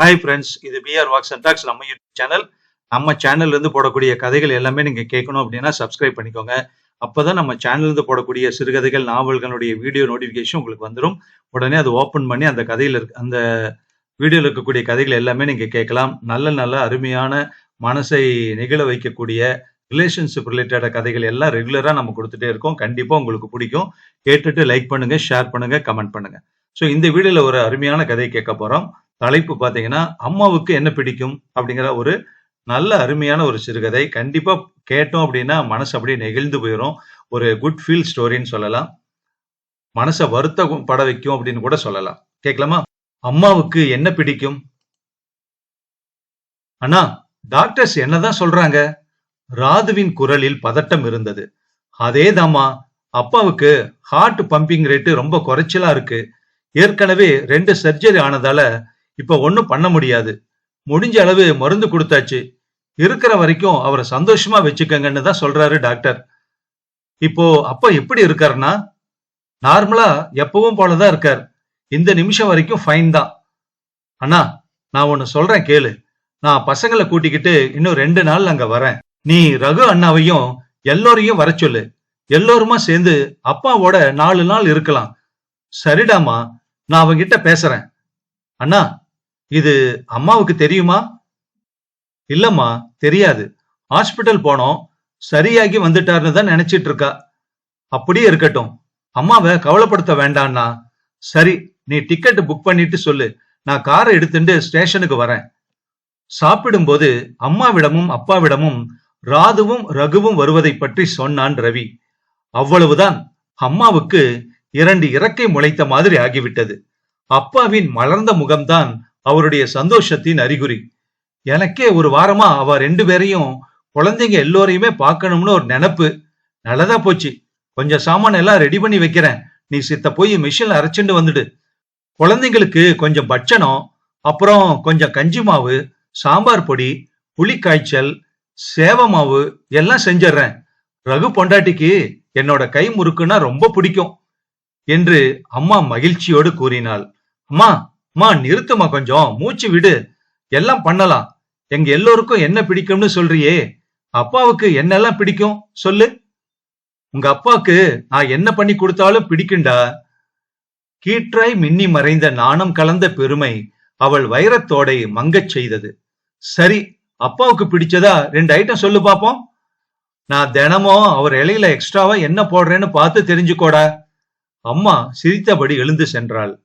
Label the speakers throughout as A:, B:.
A: Hi friends இது PR walks and talks நம்ம YouTube channel நம்ம சேனல்ல இருந்து போடக்கூடிய கதைகள் எல்லாமே நீங்க கேட்கணும் அப்படின்னா சப்ஸ்கிரைப் பண்ணிக்கோங்க. அப்பதான் நம்ம சேனல்லேருந்து போடக்கூடிய சிறுகதைகள் நாவல்களுடைய வீடியோ நோட்டிஃபிகேஷன் உங்களுக்கு வந்துடும் உடனே அது ஓப்பன் பண்ணி அந்த கதையில் இருக்க அந்த வீடியோவில் இருக்கக்கூடிய கதைகள் எல்லாமே நீங்கள் கேட்கலாம். நல்ல நல்ல அருமையான மனசை நிகழ வைக்கக்கூடிய ரிலேஷன்ஷிப் ரிலேட்டட கதைகள் எல்லாம் ரெகுலராக நம்ம கொடுத்துட்டே இருக்கோம். கண்டிப்பாக உங்களுக்கு பிடிக்கும். கேட்டுட்டு லைக் பண்ணுங்கள் ஷேர் பண்ணுங்கள் கமெண்ட் பண்ணுங்க. ஸோ இந்த வீடியோல ஒரு அருமையான கதை கேட்க போறோம். தலைப்பு பார்த்தீங்கன்னா அம்மாவுக்கு என்ன பிடிக்கும்? அப்படிங்கிற ஒரு நல்ல அருமையான ஒரு சிறுகதை. கண்டிப்பா கேட்டோம் அப்படின்னா மனசு அப்படியே நெகிழ்ந்து போயிடும் ஒரு குட் ஃபீல் ஸ்டோரின்னு சொல்லலாம். மனசை வருத்த பட வைக்கும் அப்படின்னு கூட சொல்லலாம். கேட்கலாமா? அம்மாவுக்கு என்ன பிடிக்கும்? அண்ணா டாக்டர்ஸ் என்னதான் சொல்றாங்க? ராதுவின் குரலில் பதட்டம் இருந்தது. அதேதாம்மா அப்பாவுக்கு ஹார்ட் பம்பிங் ரேட்டு ரொம்ப குறைச்சலா இருக்கு. ஏற்கனவே ரெண்டு சர்ஜரி ஆனதால இப்ப ஒன்னும் பண்ண முடியாது. முடிஞ்ச அளவு மருந்து கொடுத்தாச்சு. இருக்கிற வரைக்கும் அவரை சந்தோஷமா வச்சுக்கங்கன்னு தான் சொல்றாரு டாக்டர். இப்போ அப்பா எப்படி இருக்காருன்னா நார்மலா எப்பவும் போலதான் இருக்கார். இந்த நிமிஷம் வரைக்கும் ஃபைன் தான். அண்ணா நான் ஒன்னு சொல்றேன் கேளு. நான் பசங்களை கூட்டிக்கிட்டு இன்னும் ரெண்டு நாள் அங்க வரேன். நீ ரகு அண்ணாவையும் எல்லோரையும் வர சொல்லு. எல்லோருமா சேர்ந்து அப்பாவோட நாலு நாள் இருக்கலாம். சரிடாமா நான் அவங்கிட்ட பேசுறேன். அண்ணா இது அம்மாவுக்கு தெரியுமா? இல்லம்மா தெரியாது. ஹாஸ்பிட்டல் போனோம் சரியாகி வந்துட்டாருன்னு தான் நினைச்சிட்டு இருக்கா அப்படியே இருக்கட்டும். அம்மாவை கவலைப்படுத்த வேண்டாம்னா சரி நீ டிக்கெட் புக் பண்ணிட்டு சொல்லு. நான் காரை எடுத்துட்டு ஸ்டேஷனுக்கு வரேன். சாப்பிடும்போது அம்மாவிடமும் அப்பாவிடமும் ராதுவும் ரகுவும் வருவதை பற்றி சொன்னான் ரவி. அவ்வளவுதான். அம்மாவுக்கு இரண்டு இறக்கை முளைத்த மாதிரி ஆகிவிட்டது. அப்பாவின் மலர்ந்த முகம்தான் அவருடைய சந்தோஷத்தின் அறிகுறி. எனக்கே ஒரு வாரமா அவ ரெண்டு பேரையும் குழந்தைங்க எல்லோரையுமே பார்க்கணும்னு ஒரு நினப்பு. நல்லதா போச்சு. கொஞ்சம் சாமான் எல்லாம் ரெடி பண்ணி வைக்கிறேன். நீ சித்த போய் மிஷின்ல அரைச்சுண்டு வந்துடு. குழந்தைங்களுக்கு கொஞ்சம் பட்சணம் அப்புறம் கொஞ்சம் கஞ்சி மாவு சாம்பார் பொடி புளி காய்ச்சல் சேவ மாவு எல்லாம் செஞ்சிடுறேன். ரகு பொண்டாட்டிக்கு என்னோட கை முறுக்குன்னா ரொம்ப பிடிக்கும். என்று அம்மா மகிழ்ச்சியோடு கூறினாள். அம்மா அம்மா நிறுத்துமா கொஞ்சம். மூச்சு விடு. எல்லாம் பண்ணலாம். எங்க எல்லோருக்கும் என்ன பிடிக்கும்னு சொல்றியே. அப்பாவுக்கு என்னெல்லாம் பிடிக்கும்? சொல்லு. உங்க அப்பாவுக்கு நான் என்ன பண்ணி கொடுத்தாலும் பிடிக்கும்டா. கீற்றாய் மின்னி மறைந்த நாணம் கலந்த பெருமை அவள் வைரத்தோடை மங்கச் செய்தது. சரி அப்பாவுக்கு பிடிச்சதா? ரெண்டு ஐட்டம் சொல்லு பாப்போம். நான் தினமும் அவர் இலையில எக்ஸ்ட்ராவா என்ன போடுறேன்னு பார்த்து தெரிஞ்சுக்கோடா. அம்மா சிரித்தபடி எழுந்து சென்றாள்.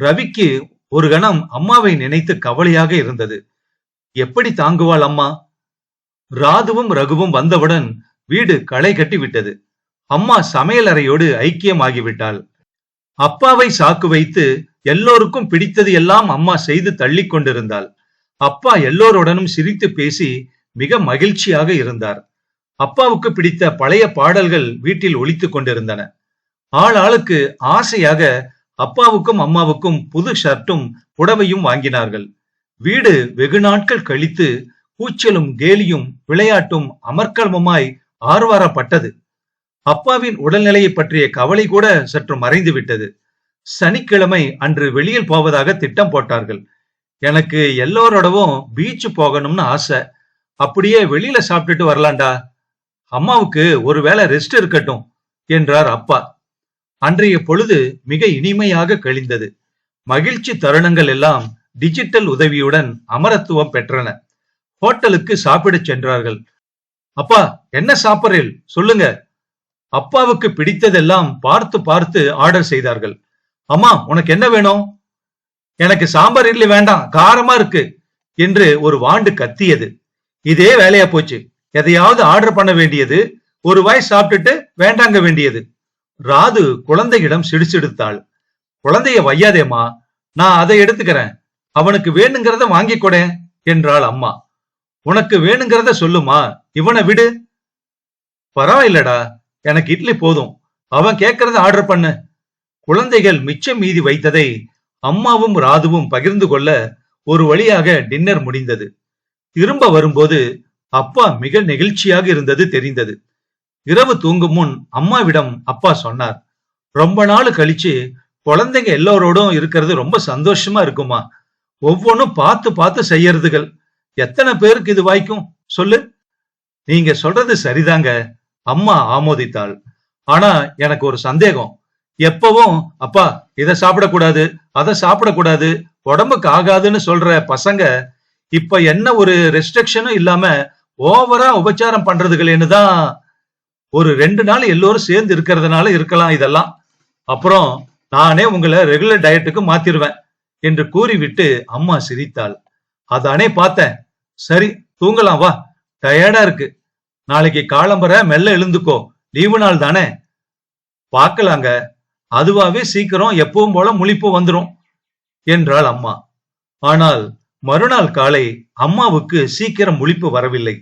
A: ரவிக்கு ஒரு கணம் அம்மாவை நினைத்து கவலையாக இருந்தது. எப்படி தாங்குவாள் அம்மா? ராதுவும் ரகுவும் வந்தவுடன் வீடு களை கட்டி விட்டது. அம்மா சமையலறையோடு ஐக்கியமாகிவிட்டாள். அப்பாவை சாக்கு வைத்து எல்லோருக்கும் பிடித்தது எல்லாம் அம்மா செய்து தள்ளி கொண்டிருந்தாள். அப்பா எல்லோருடனும் சிரித்து பேசி மிக மகிழ்ச்சியாக இருந்தார். அப்பாவுக்கு பிடித்த பழைய பாடல்கள் வீட்டில் ஒழித்துக் கொண்டிருந்தன. ஆள் ஆளுக்கு ஆசையாக அப்பாவுக்கும் அம்மாவுக்கும் புது ஷர்ட்டும் புடவையும் வாங்கினார்கள். வீடு வெகு நாட்கள் கழித்து கூச்சலும் கேலியும் விளையாட்டும் அமர்க்கலமுமாய் ஆர்வாரப்பட்டது. அப்பாவின் உடல்நிலையை பற்றிய கவலை கூட சற்று மறைந்து விட்டது. சனிக்கிழமை அன்று வெளியில் போவதாக திட்டம் போட்டார்கள். எனக்கு எல்லோரோடவும் பீச் போகணும்னு ஆசை. அப்படியே வெளியில சாப்பிட்டுட்டு வரலாண்டா அம்மாவுக்கு ஒருவேளை ரெஸ்ட் இருக்கட்டும் என்றார் அப்பா. அன்றைய பொழுது மிக இனிமையாக கழிந்தது. மகிழ்ச்சி தருணங்கள் எல்லாம் டிஜிட்டல் உதவியுடன் அமரத்துவம் பெற்றன. ஹோட்டலுக்கு சாப்பிடச் சென்றார்கள். அப்பா என்ன சாப்பிட்றீள்? சொல்லுங்க. அப்பாவுக்கு பிடித்ததெல்லாம் பார்த்து பார்த்து ஆர்டர் செய்தார்கள். அம்மா உனக்கு என்ன வேணும்? எனக்கு சாம்பார் இட்லி வேண்டாம் காரமா இருக்கு என்று ஒரு வாண்டு கத்தியது. இதே வேலையா போச்சு. எதையாவது ஆர்டர் பண்ண வேண்டியது ஒரு வாய் சாப்பிட்டுட்டு வேண்டாங்க வேண்டியது. ராது குழந்தையிடம் சிடிச்சிடுத்தாள் குழந்தைய வையாதேம்மா நான் அதை எடுத்துக்கிறேன். அவனுக்கு வேணுங்கிறத வாங்கி கொடு என்றாள் அம்மா. உனக்கு வேணுங்கிறத சொல்லுமா இவனை விடு. பரவாயில்லடா எனக்கு இட்லி போதும். அவன் கேட்கறத ஆர்டர் பண்ணு. குழந்தைகள் மிச்சம் மீதி வைத்ததை அம்மாவும் ராதுவும் பகிர்ந்து கொள்ள ஒரு வழியாக டின்னர் முடிந்தது. திரும்ப வரும்போது அப்பா மிக நெகிழ்ச்சியாக இருந்தது தெரிந்தது. இரவு தூங்கும் முன் அம்மாவிடம் அப்பா சொன்னார் ரொம்ப நாள் கழிச்சு குழந்தைங்க எல்லோரோடும் இருக்கிறது ரொம்ப சந்தோஷமா இருக்குமா? ஒவ்வொன்னும் பார்த்து பார்த்து செய்யறதுகள். எத்தனை பேருக்கு இது வாய்க்கும்? சொல்லு. நீங்க சொல்றது சரிதாங்க அம்மா ஆமோதித்தாள். ஆனா எனக்கு ஒரு சந்தேகம். எப்பவும் அப்பா இத சாப்பிடக்கூடாது அதை சாப்பிடக்கூடாது உடம்புக்கு ஆகாதுன்னு சொல்ற பசங்க இப்ப என்ன ஒரு ரெஸ்ட்ரிக்ஷனும் இல்லாம ஓவரா உபச்சாரம் பண்றதுகளேன்னு தான் ஒரு ரெண்டு நாள் எல்லோரும் சேர்ந்து இருக்கிறதுனால இருக்கலாம் இதெல்லாம். அப்புறம் நானே உங்களை ரெகுலர் டயட்டுக்கு மாத்திருவேன் என்று கூறிவிட்டு அம்மா சிரித்தாள். அதானே பார்த்தேன். சரி தூங்கலாம் வா. டயர்டா இருக்கு. நாளைக்கு காலம்பர மெல்ல எழுந்துக்கோ. லீவு நாள் தானே. பார்க்கலாங்க. அதுவாவே சீக்கிரம் எப்பவும் போல முழிப்பு வந்துரும் என்றாள் அம்மா. ஆனால் மறுநாள் காலை அம்மாவுக்கு சீக்கிரம் முழிப்பு வரவில்லை.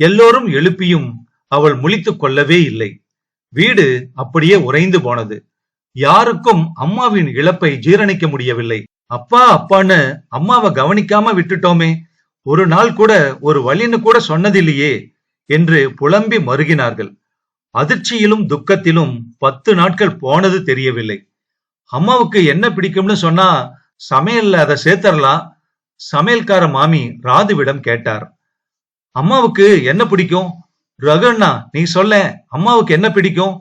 A: எல்லோரும் எழுப்பியும் அவள் முழித்துக் கொள்ளவே இல்லை. வீடு அப்படியே உறைந்து போனது. யாருக்கும் அம்மாவின் இழப்பை ஜீரணிக்க முடியவில்லை. அப்பா அப்பான்னு அம்மாவை கவனிக்காம விட்டுட்டோமே. ஒரு நாள் கூட ஒரு வழின்னு கூட சொன்னதில்லையே என்று புலம்பி மருகினார்கள். அதிர்ச்சியிலும் துக்கத்திலும் பத்து நாட்கள் போனது தெரியவில்லை. அம்மாவுக்கு என்ன பிடிக்கும்னு சொன்னா சமையல்ல அதை சேர்த்தரலாம். சமையல்கார மாமி ராதுவிடம் கேட்டார். அம்மாவுக்கு என்ன பிடிக்கும்? ரகுண்ணா நீ சொல்ல அம்மாவுக்கு என்ன பிடிக்கும்?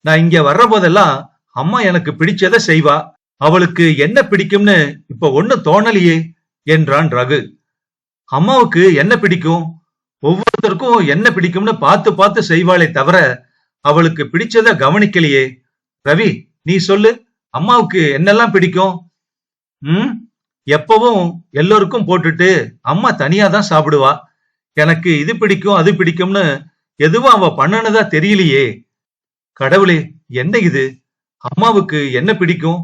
A: நான் இங்க வர்ற போதெல்லாம் அம்மா எனக்கு பிடிச்சதை செய்வா. அவளுக்கு என்ன பிடிக்கும்னு இப்ப ஒண்ணு தோணலையே என்றான் ரகு. அம்மாவுக்கு என்ன பிடிக்கும்? ஒவ்வொருத்தருக்கும் என்ன பிடிக்கும்னு பார்த்து பார்த்து செய்வாளே தவிர அவளுக்கு பிடிச்சத கவனிக்கலையே. ரவி நீ சொல்லு அம்மாவுக்கு என்னெல்லாம் பிடிக்கும்? ம்? எப்பவும் எல்லோருக்கும் போட்டுட்டு அம்மா தனியா தான் சாப்பிடுவா. எனக்கு இது பிடிக்கும் அது பிடிக்கும்னு எதுவும் அவ பண்ணுனதா தெரியலையே. கடவுளே என்ன இது? அம்மாவுக்கு என்ன பிடிக்கும்?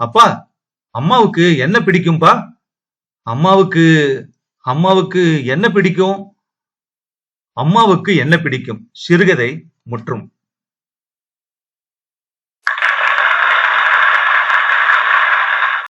A: அப்பா அம்மாவுக்கு என்ன பிடிக்கும்பா? அம்மாவுக்கு அம்மாவுக்கு என்ன பிடிக்கும்? அம்மாவுக்கு என்ன பிடிக்கும்? சிறுகதை முற்றும்